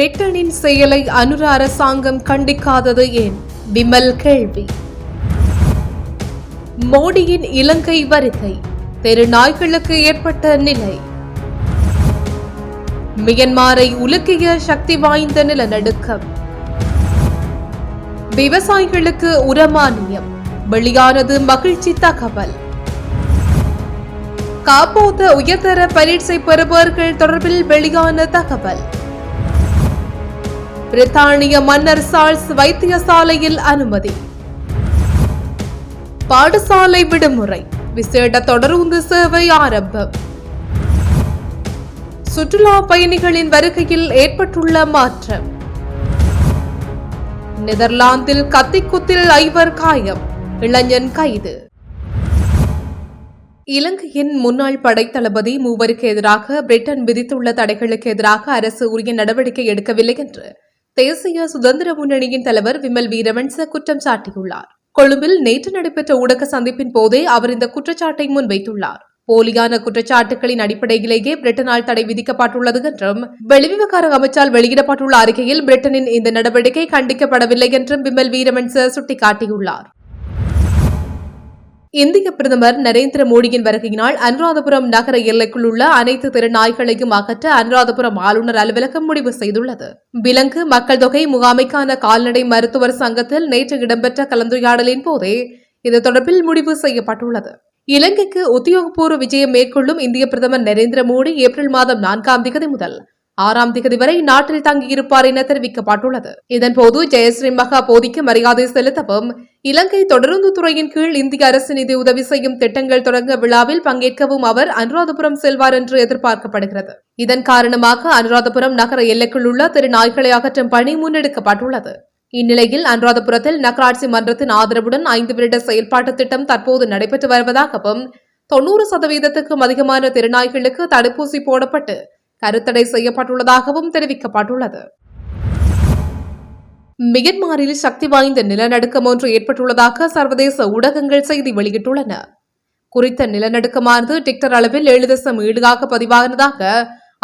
பிரிட்டனின் செயலை அனுர அரசாங்கம் கண்டிக்காதது ஏன்? விமல் கேள்வி. மோடியின் இலங்கை வருகை தெருநாய்களுக்கு ஏற்பட்ட நிலை. மியன்மாரை உலுக்கிய சக்தி வாய்ந்த நிலநடுக்கம். விவசாயிகளுக்கு உரமானியம் வெளியானது மகிழ்ச்சி தகவல். காப்போத உயர்தர பரீட்சை பெறுபவர்கள் தொடர்பில் வெளியான தகவல். பிரித்தானிய மன்னர் சார்ஸ் வைத்தியசாலையில் அனுமதி. பாடசாலை விடுமுறை. விசேட தொடருந்து சேவை ஆரம்பம். சுற்றுலா பயணிகளின் வருகையில் ஏற்பட்டுள்ள மாற்றம். நெதர்லாந்தில் கத்திக்குத்தில் ஐவர் காயம். இளைஞன் கைது. இலங்கையின் முன்னாள் படைத்தளபதி மூவருக்கு எதிராக பிரிட்டன் விதித்துள்ள தடைகளுக்கு எதிராக அரசு உரிய நடவடிக்கை எடுக்கவில்லை என்று தேசிய சுதந்திர முன்னணியின் தலைவர் விமல் வீரவன்ச குற்றம் சாட்டியுள்ளார். கொழும்பில் நேற்று நடைபெற்ற ஊடக சந்திப்பின் போதே அவர் இந்த குற்றச்சாட்டை முன்வைத்துள்ளார். போலியான குற்றச்சாட்டுகளின் அடிப்படையிலேயே பிரிட்டனால் தடை விதிக்கப்பட்டுள்ளது என்றும் வெளிவிவகார அமைச்சால் வெளியிடப்பட்டுள்ள அறிக்கையில் பிரிட்டனின் இந்த நடவடிக்கை கண்டிக்கப்படவில்லை என்றும் விமல் வீரமன்ச சுட்டிக்காட்டியுள்ளார். இந்திய பிரதமர் நரேந்திர மோடியின் வருகையினால் அனுராதபுரம் நகர எல்லைக்குள் உள்ள அனைத்து திறனாய்களையும் அகற்ற அனுராதபுரம் ஆளுநர் அலுவலகம் முடிவு செய்துள்ளது. விலங்கு மக்கள் தொகை முகாமைக்கான கால்நடை மருத்துவர் சங்கத்தில் நேற்று இடம்பெற்ற கலந்துரையாடலின் போதே இது தொடர்பில் முடிவு செய்யப்பட்டுள்ளது. இலங்கைக்கு உத்தியோகபூர்வ விஜயம் மேற்கொள்ளும் இந்திய பிரதமர் நரேந்திர மோடி ஏப்ரல் மாதம் நான்காம் தேதி முதல் ஆறாம் திகதி வரை நாட்டில் தங்கியிருப்பார் என தெரிவிக்கப்பட்டுள்ளது. இதன்போது ஜெயஸ்ரீ மகா போதிக்கு மரியாதை செலுத்தவும் இலங்கை தொடருந்து துறையின் கீழ் இந்திய அரசு நிதி உதவி செய்யும் திட்டங்கள் தொடங்க விழாவில் பங்கேற்கவும் அவர் அனுராதபுரம் செல்வார் என்று எதிர்பார்க்கப்படுகிறது. இதன் காரணமாக அனுராதபுரம் நகர எல்லைக்குள் உள்ள திரு நாய்களை அகற்றும் பணி முன்னெடுக்கப்பட்டுள்ளது. இந்நிலையில் அனுராதபுரத்தில் நகராட்சி மன்றத்தின் ஆதரவுடன் ஐந்து வருட செயல்பாட்டு திட்டம் தற்போது நடைபெற்று வருவதாகவும் தொன்னூறு சதவீதத்துக்கும் அதிகமான திருநாய்களுக்கு தடுப்பூசி போடப்பட்டு கருத்தடை செய்யப்பட்டுள்ளதாகவும் தெரிவிக்கப்பட்டுள்ளது. மியன்மாரில் சக்தி வாய்ந்த நிலநடுக்கம் ஒன்று ஏற்பட்டுள்ளதாக சர்வதேச ஊடகங்கள் செய்தி வெளியிட்டுள்ளன. குறித்த நிலநடுக்கமானது டிக்டர் அளவில் ஏழு தசம் பதிவானதாக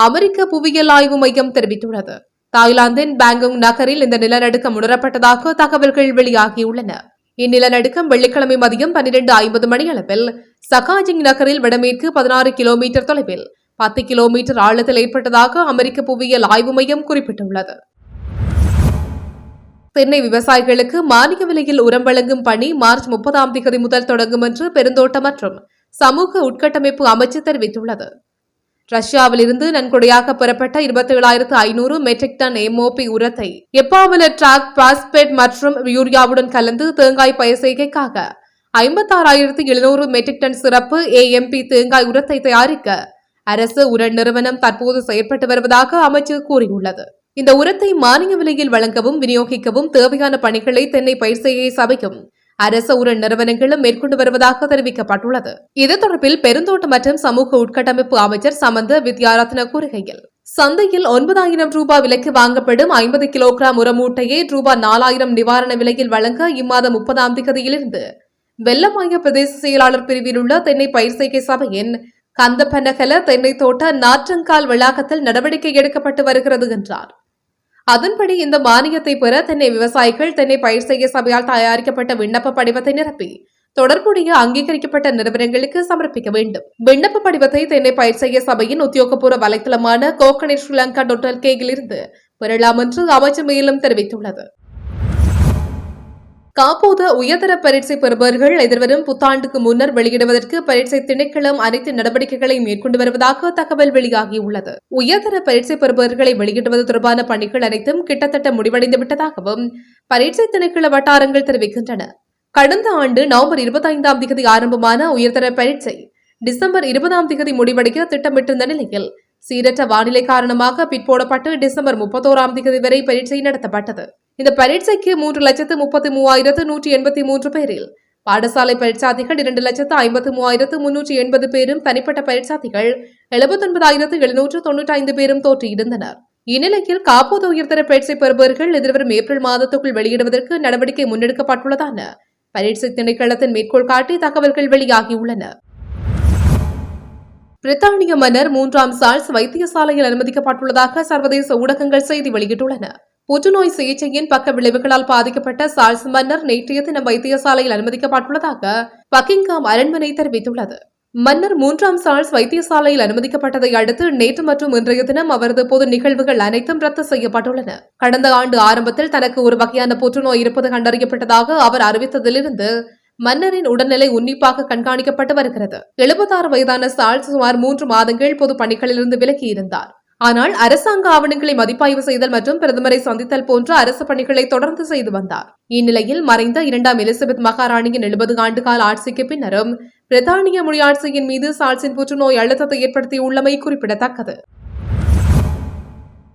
அமெரிக்க புவியியல் ஆய்வு மையம் தெரிவித்துள்ளது. தாய்லாந்தின் பேங்கோங் நகரில் இந்த நிலநடுக்கம் உணரப்பட்டதாக தகவல்கள் வெளியாகியுள்ளன. இந்நிலநடுக்கம் வெள்ளிக்கிழமை மதியம் பன்னிரண்டு ஐம்பது மணியளவில் சகாஜிங் நகரில் வடமேற்கு பதினாறு கிலோமீட்டர் தொலைவில் பத்து கிலோமீட்டர் ஆழத்தில் ஏற்பட்டதாக அமெரிக்க புவியியல் ஆய்வு மையம் குறிப்பிட்டுள்ளது. தென்னை விவசாயிகளுக்கு மானிய விலையில் உரம் வழங்கும் பணி மார்ச் முப்பதாம் தேதி முதல் தொடங்கும் என்று பெருந்தோட்ட மற்றும் சமூக உட்கட்டமைப்பு அமைச்சு தெரிவித்துள்ளது. ரஷ்யாவிலிருந்து நன்கொடையாக பெறப்பட்ட இருபத்தி ஏழாயிரத்து ஐநூறு மெட்ரிக் டன் எம்ஓபி உரத்தை எப்பாவில டிராக் பாஸ்பேட் மற்றும் யூரியாவுடன் கலந்து தேங்காய் பயிர் செய்கைக்காக ஐம்பத்தாறாயிரத்து எழுநூறு மெட்ரிக் டன் சிறப்பு ஏஎம்பி தேங்காய் உரத்தை தயாரிக்க அரசு உர நிறுவனம் தற்போது செயற்பட்டு வருவதாக அமைச்சர் கூறியுள்ளது. இந்த உரத்தை மானிய விலையில் வழங்கவும் விநியோகிக்கவும் தேவையான பணிகளை தென்னை பயிர் செய்கை சபையும் அரச உர நிறுவனங்களும் மேற்கொண்டு வருவதாக தெரிவிக்கப்பட்டுள்ளது. இது தொடர்பில் பெருந்தோட்ட மற்றும் சமூக உட்கட்டமைப்பு அமைச்சர் சமந்த வித்யாரத்ன கூறுகையில் சந்தையில் ஒன்பதாயிரம் ரூபாய் விலைக்கு வாங்கப்படும் ஐம்பது கிலோகிராம் உரமூட்டையை ரூபாய் நாலாயிரம் நிவாரண விலையில் வழங்க இம்மாதம் முப்பதாம் தேதியிலிருந்து வெள்ளமாய பிரதேச செயலாளர் பிரிவில் உள்ள தென்னை பயிர் செய்கை சபையின் கந்தப்பனகல தென்னை தோட்ட நாற்றங்கால் வளாகத்தில் நடவடிக்கை எடுக்கப்பட்டு வருகிறது என்றார். அதன்படி இந்த மானியத்தை பெற தென்னை விவசாயிகள் தென்னை பயிர் செய்ய சபையால் தயாரிக்கப்பட்ட விண்ணப்ப படிவத்தை நிரப்பி தொடர்புடைய அங்கீகரிக்கப்பட்ட நிறுவனங்களுக்கு சமர்ப்பிக்க வேண்டும். விண்ணப்ப படிவத்தை தென்னை பயிர் செய்ய சபையின் உத்தியோகபூர்வ வலைத்தளமான கோகனே ஸ்ரீலங்கா டொட்டல் கேகில் பெறலாம் என்று அமைச்சர் மேலும் தெரிவித்துள்ளது. காப்போத உயர்தர பரீட்சை பெறுபவர்கள் எதிர்வரும் புத்தாண்டுக்கு முன்னர் வெளியிடுவதற்கு பரீட்சை திணைக்களம் அனைத்து நடவடிக்கைகளை மேற்கொண்டு வருவதாக தகவல் வெளியாகியுள்ளது. உயர்தர பரீட்சை பெறுபவர்களை வெளியிடுவது தொடர்பான பணிகள் அனைத்தும் கிட்டத்தட்ட முடிவடைந்து விட்டதாகவும் பரீட்சை திணைக்கள வட்டாரங்கள் தெரிவிக்கின்றன. கடந்த ஆண்டு நவம்பர் இருபத்தைந்தாம் தேதி ஆரம்பமான உயர்தர பரீட்சை டிசம்பர் இருபதாம் தேதி முடிவடைக்க திட்டமிட்டிருந்த நிலையில் சீரற்ற வானிலை காரணமாக பிற்போடப்பட்டு டிசம்பர் முப்பத்தோராம் தேதி வரை பரீட்சை நடத்தப்பட்டது. இந்த பரீட்சைக்கு மூன்று லட்சத்து முப்பத்தி மூவாயிரத்து நூற்றி எண்பத்தி மூன்று பேரில். பாடசாலை பரீட்சாதிகள் இரண்டு லட்சத்து ஐம்பத்து மூவாயிரத்து முன்னூற்றி எண்பது பேரும் தனிப்பட்ட பரீட்சாதிகள் எழுபத்தொன்பதாயிரத்து எழுநூற்று தொன்னூற்றி ஐந்து பேரும் தோற்றியிருந்தனர். இந்நிலையில் காப்போது உயர்தர பயிற்சி பெறுபவர்கள் எதிர்வரும் ஏப்ரல் மாதத்துக்குள் வெளியிடுவதற்கு நடவடிக்கை முன்னெடுக்கப்பட்டுள்ளதான. பரீட்சை திணைக்களத்தின் மேற்கோள் காட்டி தகவல்கள் வெளியாகியுள்ளன. பிரித்தானிய மன்னர் மூன்றாம் சார்ஸ் வைத்தியசாலையில் அனுமதிக்கப்பட்டுள்ளதாக சர்வதேச ஊடகங்கள் செய்தி வெளியிட்டுள்ளன. புற்றுநோய் சிகிச்சையின் பக்க விளைவுகளால் பாதிக்கப்பட்ட சார்ஸ் மன்னர் நேற்றைய தினம் வைத்தியசாலையில் அனுமதிக்கப்பட்டுள்ளதாக பக்கிங்காம் அரண்மனை தெரிவித்துள்ளது. மன்னர் மூன்றாம் சார்ஸ் வைத்தியசாலையில் அனுமதிக்கப்பட்டதை அடுத்து நேற்று மற்றும் இன்றைய தினம் அவரது பொது நிகழ்வுகள் அனைத்தும் ரத்து செய்யப்பட்டுள்ளன. கடந்த ஆண்டு ஆரம்பத்தில் தனக்கு ஒரு வகையான புற்றுநோய் இருப்பது கண்டறியப்பட்டதாக அவர் அறிவித்ததிலிருந்து மன்னரின் உடல்நிலை உன்னிப்பாக கண்காணிக்கப்பட்டு வருகிறது. எழுபத்தாறு வயதான சார்ல்ஸ் சுமார் மூன்று மாதங்கள் பொது பணிகளிலிருந்து விலகியிருந்தார். ஆனால் அரசாங்க ஆவணங்களை மதிப்பாய்வு செய்தல் மற்றும் பிரதமரை சந்தித்தல் போன்ற அரசு பணிகளை தொடர்ந்து செய்து வந்தார். இந்நிலையில் மறைந்த இரண்டாம் எலிசபெத் மகாராணியின் எழுபது ஆண்டுகால ஆட்சிக்கு பின்னரும் பிரித்தானிய முடியாட்சியின் மீது சால்சின் புற்றுநோய் அழுத்தத்தை ஏற்படுத்தியுள்ளமை குறிப்பிடத்தக்கது.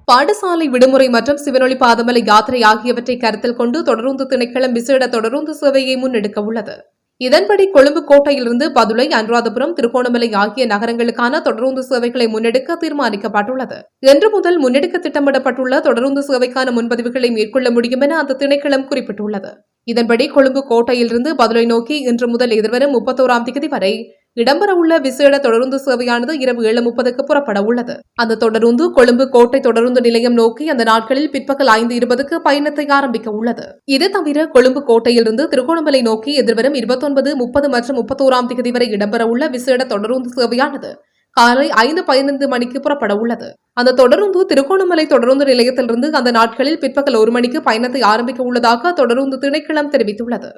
பாடசாலை விடுமுறை மற்றும் சிவனொளி பாதமலை யாத்திரை ஆகியவற்றை கருத்தில் கொண்டு தொடருந்து திணைக்களம் விசேட தொடருந்து சேவையை முன்னெடுக்க உள்ளது. இதன்படி கொழும்பு கோட்டையிலிருந்து பதுளை அனுராதபுரம் திருகோணமலை ஆகிய நகரங்களுக்கான தொடருந்து சேவைகளை முன்னெடுக்க தீர்மானிக்கப்பட்டுள்ளது. இன்று முதல் முன்னெடுக்க திட்டமிடப்பட்டுள்ள தொடருந்து சேவைக்கான முன்பதிவுகளை மேற்கொள்ள முடியும் என அந்த திணைக்களம் குறிப்பிட்டுள்ளது. இதன்படி கொழும்பு கோட்டையிலிருந்து பதுளை நோக்கி இன்று முதல் எதிர்வரும் முப்பத்தோராம் தேதி வரை இடம்பெறவுள்ள விசேட தொடருந்து சேவையானது இரவு ஏழு முப்பதுக்கு புறப்பட உள்ளது அந்த தொடருந்து கொழும்பு கோட்டை தொடருந்து நிலையம் நோக்கி அந்த நாட்களில் பிற்பகல் ஐந்து இருபதுக்கு பயணத்தை ஆரம்பிக்க உள்ளது. இது தவிர கொழும்பு கோட்டையிலிருந்து திருகோணமலை நோக்கி எதிர்வரும் இருபத்தொன்பது முப்பது மற்றும் முப்பத்தோராம் தேதி வரை இடம்பெறவுள்ள விசேட தொடருந்து சேவையானது காலை ஐந்து பதினைந்து மணிக்கு புறப்பட உள்ளது அந்த தொடருந்து திருகோணமலை தொடருந்து நிலையத்திலிருந்து அந்த நாட்களில் பிற்பகல் ஒரு மணிக்கு பயணத்தை ஆரம்பிக்க உள்ளதாக தொடருந்து திணைக்களம் தெரிவித்துள்ளது.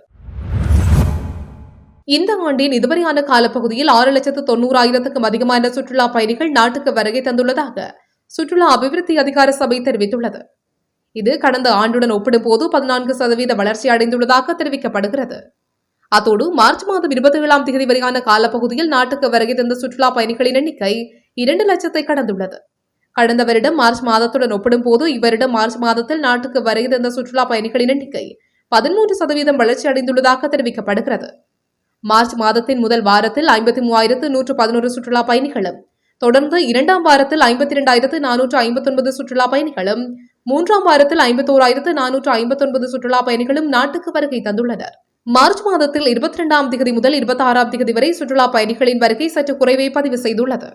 இந்த ஆண்டின் இதுவரையான காலப்பகுதியில் ஆறு லட்சத்து தொண்ணூறாயிரத்துக்கும் அதிகமான சுற்றுலா பயணிகள் நாட்டுக்கு வருகை தந்துள்ளதாக சுற்றுலா அபிவிருத்தி அதிகார சபை தெரிவித்துள்ளது. இது கடந்த ஆண்டுடன் ஒப்பிடும்போது பதினான்கு சதவீத வளர்ச்சி அடைந்துள்ளதாக தெரிவிக்கப்படுகிறது. அத்தோடு மார்ச் மாதம் இருபத்தி ஏழாம் தேதி வரையான காலப்பகுதியில் நாட்டுக்கு வருகை தந்த சுற்றுலா பயணிகளின் எண்ணிக்கை இரண்டு லட்சத்தை கடந்துள்ளது. கடந்த வருடம் மார்ச் மாதத்துடன் ஒப்பிடும்போது இவ்வருடம் மார்ச் மாதத்தில் நாட்டுக்கு வருகை தந்த சுற்றுலா பயணிகளின் எண்ணிக்கை பதிமூன்று சதவீதம் வளர்ச்சி அடைந்துள்ளதாக தெரிவிக்கப்படுகிறது. மார்ச் மாதத்தின் முதல் வாரத்தில் ஐம்பத்தி மூவாயிரத்து நூற்று பதினோரு சுற்றுலா பயணிகளும் தொடர்ந்து இரண்டாம் வாரத்தில் ஐம்பத்தி இரண்டாயிரத்து நானூற்று ஐம்பத்தொன்பது சுற்றுலா பயணிகளும் மூன்றாம் வாரத்தில் ஐம்பத்தோராயிரத்து நானூற்று ஐம்பத்தொன்பது சுற்றுலா பயணிகளும் நாட்டுக்கு வருகை தந்துள்ளனர். மார்ச் மாதத்தில் இருபத்தி இரண்டாம் திகதி முதல் இருபத்தி ஆறாம் திகதி வரை சுற்றுலா பயணிகளின் வருகை சற்று குறைவை பதிவு செய்துள்ளது.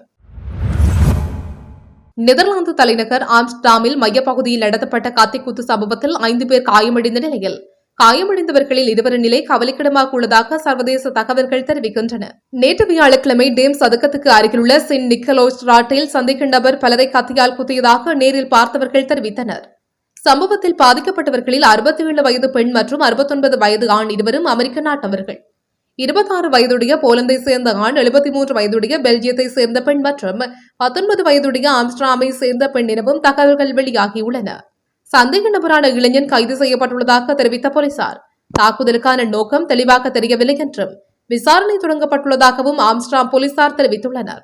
நெதர்லாந்து தலைநகர் ஆம்ஸ்டாமில் மையப்பகுதியில் நடத்தப்பட்ட கத்திக்குத்து சம்பவத்தில் ஐந்து பேர் காயமடைந்த நிலையில் காயமடைந்தவர்களில் இருவரின் நிலை கவலைக்கிடமாக உள்ளதாக சர்வதேச தகவல்கள் தெரிவிக்கின்றன. நேற்று வியாழக்கிழமை டேம் சதுக்கத்துக்கு அருகிலுள்ள சென்ட் நிக்கலோஸ் ராட்டில் சந்திக்கும் நபர் பலரை கத்தியால் குத்தியதாக நேரில் பார்த்தவர்கள் தெரிவித்தனர். சம்பவத்தில் பாதிக்கப்பட்டவர்களில் அறுபத்தி ஏழு வயது பெண் மற்றும் அறுபத்தொன்பது வயது ஆண் இருவரும் அமெரிக்க நாட்டவர்கள். இருபத்தாறு வயதுடைய போலந்தை சேர்ந்த ஆண் எழுபத்தி மூன்று வயதுடைய பெல்ஜியத்தை சேர்ந்த பெண் மற்றும் பத்தொன்பது வயதுடைய ஆம்ஸ்டராமை சேர்ந்த பெண் எனவும் தகவல்கள் வெளியாகியுள்ளன. சந்தேக நபரான இளைஞன் கைது செய்யப்பட்டுள்ளதாக தெரிவித்த போலீசார். தாக்குதலுக்கான நோக்கம் தெளிவாக தெரியவில்லை என்றும் விசாரணை தொடங்கப்பட்டுள்ளதாகவும் ஆம்ஸ்டாம் போலீசார் தெரிவித்துள்ளனர்.